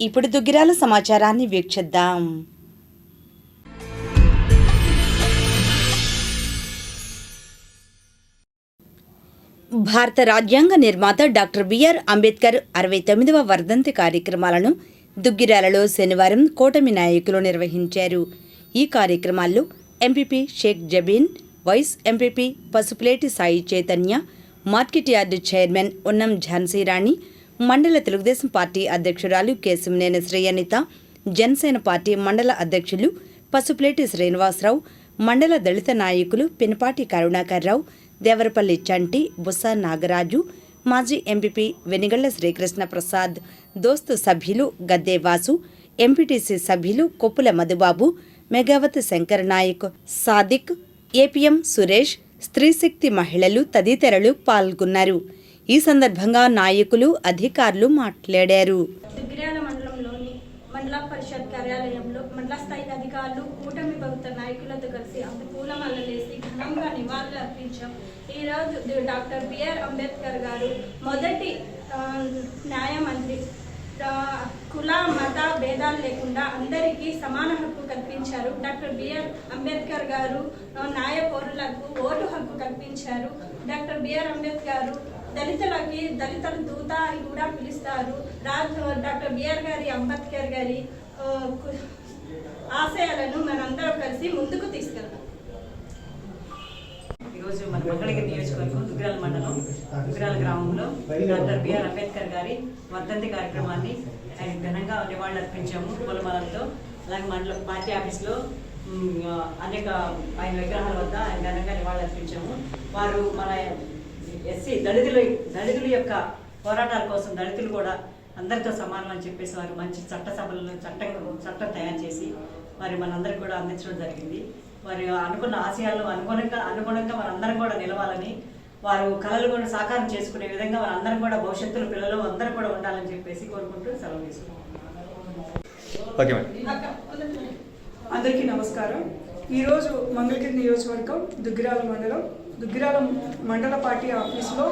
ఇప్పుడు దుగ్గిరాల సమాచారాన్ని వీక్షిద్దాం. భారత రాజ్యాంగ నిర్మాత డాక్టర్ బిఆర్ అంబేద్కర్ అరవై తొమ్మిదవ వర్ధంతి కార్యక్రమాలను దుగ్గిరాలలో శనివారం కూటమి నాయకులు నిర్వహించారు. ఈ కార్యక్రమాల్లో MPP Shaik Jabeen vice MPP Pasupuleti Sai Chaitanya market yard chairman Unnam Jhansirani మండల తెలుగుదేశం పార్టీ అధ్యక్షురాలు కేశంనేని శ్రేయనిత జనసేన పార్టీ మండల అధ్యక్షులు పసుపులేటి శ్రీనివాసరావు మండల దళిత నాయకులు పినపాటి కరుణాకర్రావు దేవరపల్లి చంటి బుస్స నాగరాజు మాజీ ఎంపీపీ వెనిగళ్ళ శ్రీకృష్ణ ప్రసాద్ దోస్తు సభ్యులు గద్దే వాసు ఎంపీటీసీ సభ్యులు కొప్పుల మధుబాబు మెగావతి శంకర్ నాయక్ సాదిక్ ఏపీఎం సురేష్ స్త్రీశక్తి మహిళలు తదితరులు పాల్గొన్నారు. ఈ సందర్భంగా నాయకులు అధికారులు మాట్లాడారు. దుగ్గిరాల మండలంలోని మండల పరిషత్ కార్యాలయంలో మండల స్థాయి అధికారులు కూటమి ప్రభుత్వ నాయకులతో కలిసి అంత పూలమాలలేసి ఘనంగా నివాళులు అర్పించాం. ఈరోజు డాక్టర్ బిఆర్ అంబేద్కర్ గారు మొదటి న్యాయమంత్రి కుల మత భేదాలు లేకుండా అందరికీ సమాన హక్కు కల్పించారు. డాక్టర్ బిఆర్ అంబేద్కర్ గారు న్యాయ పౌరులకు ఓటు హక్కు కల్పించారు. డాక్టర్ బిఆర్ అంబేద్కర్ గారు దళితులకి దళితుల దూత అని కూడా పిలుస్తారు. రాజ్ డాక్టర్ బిఆర్ గారి అంబేద్కర్ గారి ఆశయాలను మనందరం కలిసి ముందుకు తీసుకెళ్తాం ఈరోజు మన మంగళగిరి నియోజకవర్గం దుగ్గిరాల మండలం దుగ్గిరాల గ్రామంలో డాక్టర్ బిఆర్ అంబేద్కర్ గారి వర్ధంతి కార్యక్రమాన్ని ఆయన ఘనంగా నివాళులర్పించాము. పూలమాలతో అలాగే మండల పార్టీ ఆఫీస్లో అనేక ఆయన విగ్రహాల వద్ద ఆయన ఘనంగా నివాళులర్పించాము. వారు మన ఎస్సీ దళితుల దళితుల యొక్క పోరాటాల కోసం దళితులు కూడా అందరితో సమానం అని చెప్పేసి వారు మంచి చట్టసభలను చట్టం చట్టం తయారు చేసి మరి మనందరికి కూడా అందించడం జరిగింది. వారి అనుకున్న ఆశయాలు అనుగుణంగా అనుగుణంగా మనందరం కూడా నిలవాలని వారు కళలు కూడా సాకారం చేసుకునే విధంగా మనందరం కూడా భవిష్యత్తులో పిల్లలు అందరూ కూడా ఉండాలని చెప్పేసి కోరుకుంటూ సెలవు తీసుకున్నాం అందరికీ నమస్కారం. ఈరోజు మంగళగిరి నియోజకవర్గం దుగ్గిరాల మండలం. దుగ్గిరాల మండల పార్టీ ఆఫీస్లో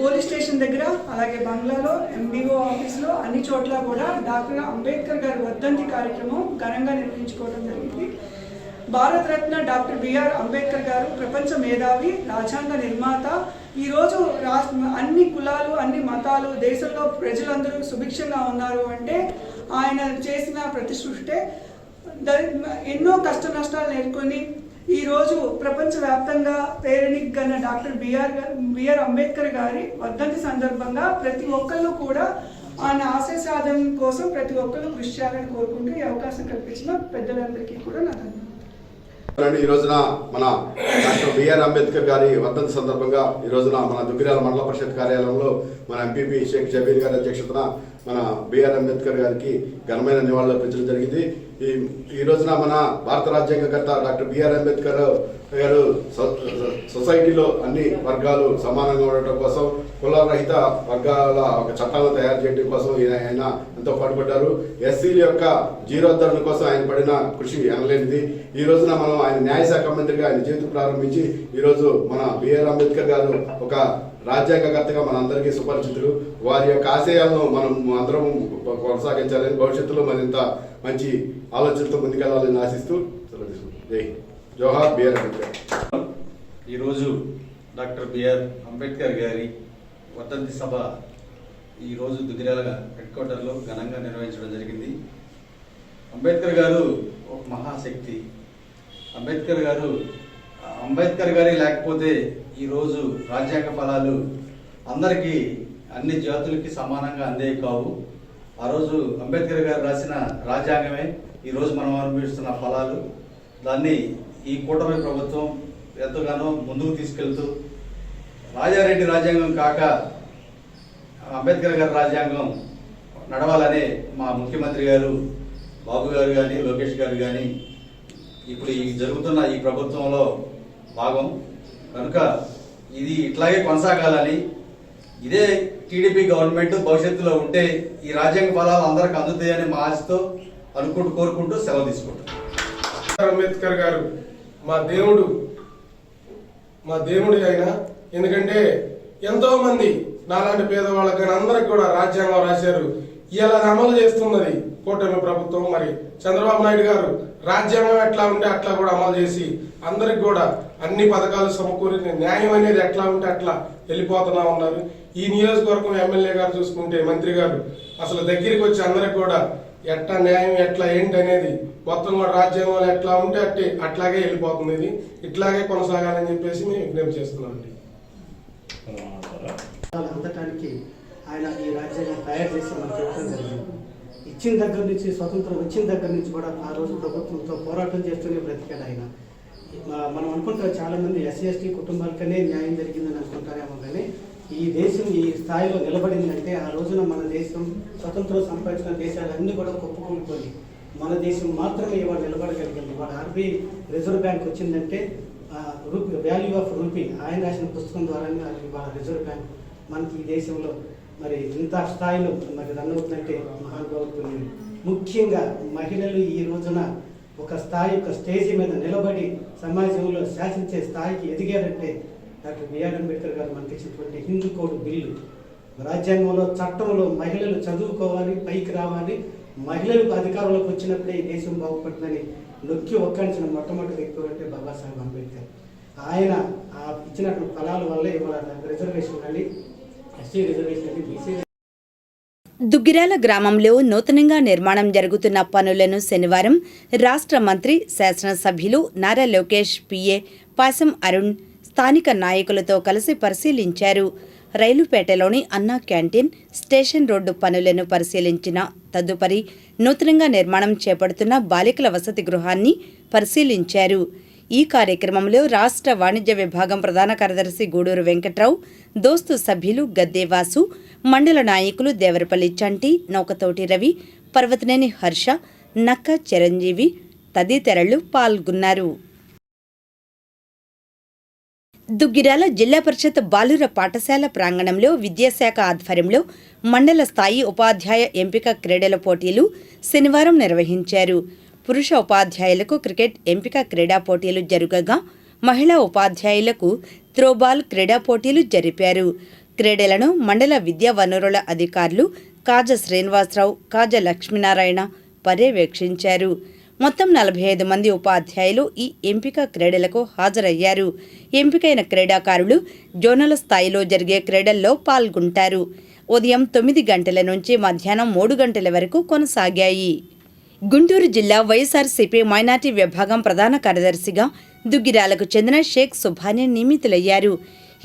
పోలీస్ స్టేషన్ దగ్గర అలాగే బంగ్లాలో ఎండిఓ ఆఫీస్లో అన్ని చోట్ల కూడా డాక్టర్ అంబేద్కర్ గారి వర్ధంతి కార్యక్రమం ఘనంగా నిర్వహించుకోవడం జరిగింది. భారతరత్న డాక్టర్ బిఆర్ అంబేద్కర్ గారు ప్రపంచ మేధావి రాజ్యాంగ నిర్మాత. ఈరోజు రా అన్ని కులాలు అన్ని మతాలు దేశంలో ప్రజలందరూ సుభిక్షంగా ఉన్నారు అంటే ఆయన చేసిన ప్రతిసృష్టే ఎన్నో కష్ట నష్టాలు నేర్కొని ఈరోజు ప్రపంచవ్యాప్తంగా పేరెనిగ్గన డాక్టర్ బిఆర్ బిఆర్ అంబేద్కర్ గారి వర్ధంతి సందర్భంగా ప్రతి ఒక్కళ్ళు కూడా ఆయన ఆశయ సాధన కోసం ప్రతి ఒక్కళ్ళు కృషి చేయాలని కోరుకుంటూ ఈ అవకాశం కల్పించిన పెద్దలందరికీ కూడా నా ధన్యవాదాలు. ఈ రోజున మన డాక్టర్ బిఆర్ అంబేద్కర్ గారి వర్ధంతి సందర్భంగా ఈ రోజున మన దుగ్గిరాల మండల పరిషత్ కార్యాలయంలో మన ఎంపీపీ షేక్ జబీర్ గారి అధ్యక్షతన మన బిఆర్ అంబేద్కర్ గారికి ఘనమైన నివాళులు అర్పించడం జరిగింది. ఈ ఈ రోజున మన భారత రాజ్యాంగకర్త డాక్టర్ బిఆర్ అంబేద్కర్ గారు సొసైటీలో అన్ని వర్గాలు సమానంగా ఉండటం కోసం కులరహిత వర్గాల ఒక చట్టాలను తయారు చేయడం కోసం ఈయన ఆయన ఎంతో పాటుపడ్డారు. ఎస్సీల యొక్క జీరోద్ధరణ కోసం ఆయన పడిన కృషి అనలేనిది ఈ రోజున మనం ఆయన న్యాయశాఖ మంత్రిగా ఆయన జీవితం ప్రారంభించి ఈ రోజు మన బిఆర్ అంబేద్కర్ గారు ఒక రాజ్యాంగకర్తగా మనందరికీ సుపరిచితులు. వారి యొక్క ఆశయాలను మనం అందరం కొనసాగించాలని భవిష్యత్తులో మరింత మంచి ఆలోచనతో ముందుకెళ్ళాలని ఆశిస్తూ జై జోహార్ బిఆర్ అంబేద్కర్. ఈరోజు డాక్టర్ బిఆర్ అంబేద్కర్ గారి వర్ధంతి సభ ఈరోజు దుగ్గిరాల హెడ్ క్వార్టర్లో ఘనంగా నిర్వహించడం జరిగింది. అంబేద్కర్ గారు ఒక మహాశక్తి. అంబేద్కర్ గారు అంబేద్కర్ గారి లేకపోతే ఈరోజు రాజ్యాంగ ఫలాలు అందరికీ అన్ని జాతులకి సమానంగా అందేవి కావు. ఆ రోజు అంబేద్కర్ గారు రాసిన రాజ్యాంగమే ఈరోజు మనం అనుభవిస్తున్న ఫలాలు. దాన్ని ఈ కూటమి ప్రభుత్వం ఎంతగానో ముందుకు తీసుకెళ్తూ రాజారెడ్డి రాజ్యాంగం కాక అంబేద్కర్ గారి రాజ్యాంగం నడవాలనే మా ముఖ్యమంత్రి గారు బాబు గారు కానీ లోకేష్ గారు కానీ ఇప్పుడు ఈ జరుగుతున్న ఈ ప్రభుత్వంలో భాగం. కనుక ఇది ఇట్లాగే కొనసాగాలని. ఇదే టీడీపీ గవర్నమెంట్ భవిష్యత్తులో ఉంటే ఈ రాజ్యాంగ ఫలాలు అందరికి అందుతాయని మా ఆశతో అనుకుంటూ కోరుకుంటూ సెలవు తీసుకుంటాం అంబేద్కర్ గారు మా దేవుడు మా దేవుడి ఆయన. ఎందుకంటే ఎంతో మంది నాలాంటి పేదవాళ్ళకి కానీ అందరికి కూడా రాజ్యాంగం రాశారు. ఇలా అమలు చేస్తున్నది కూటమి ప్రభుత్వం. మరి చంద్రబాబు నాయుడు గారు రాజ్యాంగం ఎట్లా ఉంటే అట్లా కూడా అమలు చేసి అందరికి కూడా అన్ని పథకాలు సమకూరి న్యాయం అనేది ఎట్లా ఉంటే అట్లా వెళ్ళిపోతున్నా ఉన్నారు. ఈ నియోజకవర్గం ఎమ్మెల్యే గారు చూసుకుంటే మంత్రి గారు అసలు దగ్గరికి వచ్చి అందరికి కూడా ఎట్లా న్యాయం ఎట్లా ఏంటి అనేది మొత్తం కూడా రాజ్యాంగంలో ఎట్లా ఉంటే అట్టే అట్లాగే వెళ్ళిపోతుంది ఇది. ఇట్లాగే కొనసాగాలని చెప్పేసి మేము విజ్ఞప్తి చేస్తున్నాం అండి ఆయన ఈ రాజ్యాంగం తయారు చేసి మనకు చెప్పడం జరిగింది. ఇచ్చిన దగ్గర నుంచి స్వతంత్రం వచ్చిన దగ్గర నుంచి కూడా ఆ రోజు ప్రభుత్వంతో పోరాటం చేస్తూనే బ్రతికాడు ఆయన. మనం అనుకుంటాం చాలామంది ఎస్సీ ఎస్టీ కుటుంబాలకనే న్యాయం జరిగిందని అనుకుంటారేమో కానీ ఈ దేశం ఈ స్థాయిలో నిలబడిందంటే ఆ రోజున మన దేశం స్వతంత్రం సంపాదించిన దేశాలన్నీ కూడా కుప్పకూలిపోయి మన దేశం మాత్రమే ఇవాళ నిలబడగలిగింది. ఇవాళ ఆర్బీఐ రిజర్వ్ బ్యాంక్ వచ్చిందంటే రూపీ వాల్యూ ఆఫ్ రూపీ ఆయన రాసిన పుస్తకం ద్వారానే అది ఇవాళ రిజర్వ్ బ్యాంక్ మనకి ఈ దేశంలో మరి ఇంత స్థాయిలో మరి రన్ అవుతుందంటే మహానుభావుతుంది ముఖ్యంగా మహిళలు ఈ రోజున ఒక స్థాయి ఒక స్టేజ్ మీద నిలబడి సమాజంలో శాసించే స్థాయికి ఎదిగారంటే డాక్టర్ బిఆర్ అంబేద్కర్ గారు మనకి ఇచ్చినటువంటి హిందూ కోడ్ బిల్లు. రాజ్యాంగంలో చట్టంలో మహిళలు చదువుకోవాలి పైకి రావాలి మహిళలకు అధికారంలోకి వచ్చినప్పుడే ఈ దేశం బాగుపడుతుందని నొక్కి ఒక్కాల్సిన మొట్టమొదటి వ్యక్తి అంటే బాబాసాహెబ్ అంబేద్కర్. ఆయన ఆ ఇచ్చినటువంటి ఫలాల వల్ల ఇవాళ రిజర్వేషన్ కానీ రిజర్వేషన్ బీసీ దుగ్గిరాల గ్రామంలో నూతనంగా నిర్మాణం జరుగుతున్న పనులను శనివారం రాష్ట్ర మంత్రి శాసనసభ్యులు నారా లోకేష్ పిఏ పాసం అరుణ్ స్థానిక నాయకులతో కలిసి పరిశీలించారు. రైలుపేటలోని అన్నా క్యాంటీన్ స్టేషన్ రోడ్డు పనులను పరిశీలించిన తదుపరి నూతనంగా నిర్మాణం చేపడుతున్న బాలికల వసతి గృహాన్ని పరిశీలించారు. ఈ కార్యక్రమంలో రాష్ట్ర వాణిజ్య విభాగం ప్రధాన కార్యదర్శి గూడూరు వెంకట్రావు దోస్తు సభ్యులు గద్దేవాసు మండల నాయకులు దేవరపల్లి చంటి నౌకతోటి రవి పర్వతనేని హర్ష నక్క చిరంజీవి తదితరులు పాల్గొన్నారు. దుగ్గిరాల జిల్లా పరిషత్ బాలుర పాఠశాల ప్రాంగణంలో విద్యాశాఖ ఆధ్వర్యంలో మండల స్థాయి ఉపాధ్యాయ ఎంపిక క్రీడల పోటీలు శనివారం నిర్వహించారు. పురుష ఉపాధ్యాయులకు క్రికెట్ ఎంపిక క్రీడా పోటీలు జరుగగా మహిళా ఉపాధ్యాయులకు త్రోబాల్ క్రీడా పోటీలు జరిపారు. క్రీడలను మండల విద్యా వనరుల అధికారులు కాజ శ్రీనివాసరావు కాజ లక్ష్మీనారాయణ పర్యవేక్షించారు. మొత్తం నలభై ఐదు మంది ఉపాధ్యాయులు ఈ ఎంపిక క్రీడలకు హాజరయ్యారు. ఎంపికైన క్రీడాకారులు జోనల్ స్థాయిలో జరిగే క్రీడల్లో పాల్గొంటారు. ఉదయం తొమ్మిది గంటల నుంచి మధ్యాహ్నం మూడు గంటల వరకు కొనసాగాయి. గుంటూరు జిల్లా వైఎస్ఆర్సీపీ మైనార్టీ విభాగం ప్రధాన కార్యదర్శిగా దుగ్గిరాలకు చెందిన షేక్ సుభాని నియమితులయ్యారు.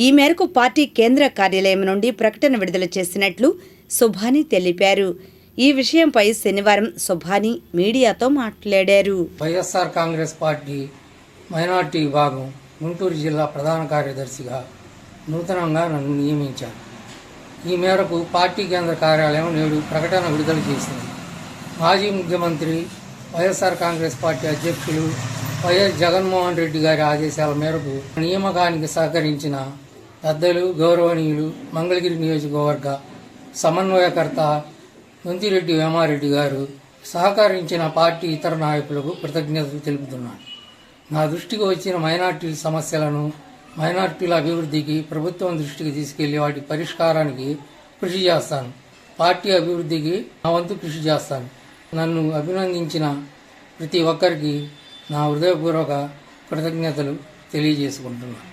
ఈ మేరకు పార్టీ కేంద్ర కార్యాలయం నుండి ప్రకటన విడుదల చేసినట్లు సుభాని తెలిపారు. ఈ విషయంపై శనివారం సుభాని మీడియాతో మాట్లాడారు. వైఎస్ఆర్ కాంగ్రెస్ పార్టీ మైనార్టీ విభాగం గుంటూరు జిల్లా ప్రధాన కార్యదర్శిగా నూతనంగా నన్ను నియమించారు. ఈ మేరకు పార్టీ కేంద్ర కార్యాలయం నేడు ప్రకటన విడుదల చేసింది. మాజీ ముఖ్యమంత్రి వైఎస్ఆర్ కాంగ్రెస్ పార్టీ అధ్యక్షులు వైఎస్ జగన్మోహన్ రెడ్డి గారి ఆదేశాల మేరకు నియామకానికి సహకరించిన పెద్దలు గౌరవనీయులు మంగళగిరి నియోజకవర్గ సమన్వయకర్త దొంతిరెడ్డి వేమారెడ్డి గారు సహకరించిన పార్టీ ఇతర నాయకులకు కృతజ్ఞతలు తెలుపుతున్నాను. నా దృష్టికి వచ్చిన మైనార్టీల సమస్యలను మైనార్టీల అభివృద్ధికి ప్రభుత్వం దృష్టికి తీసుకెళ్ళి వాటి పరిష్కారానికి కృషి చేస్తాను. పార్టీ అభివృద్ధికి నా వంతు కృషి చేస్తాను. నన్ను అభినందించిన ప్రతి ఒక్కరికి నా హృదయపూర్వక కృతజ్ఞతలు తెలియజేసుకుంటున్నాను.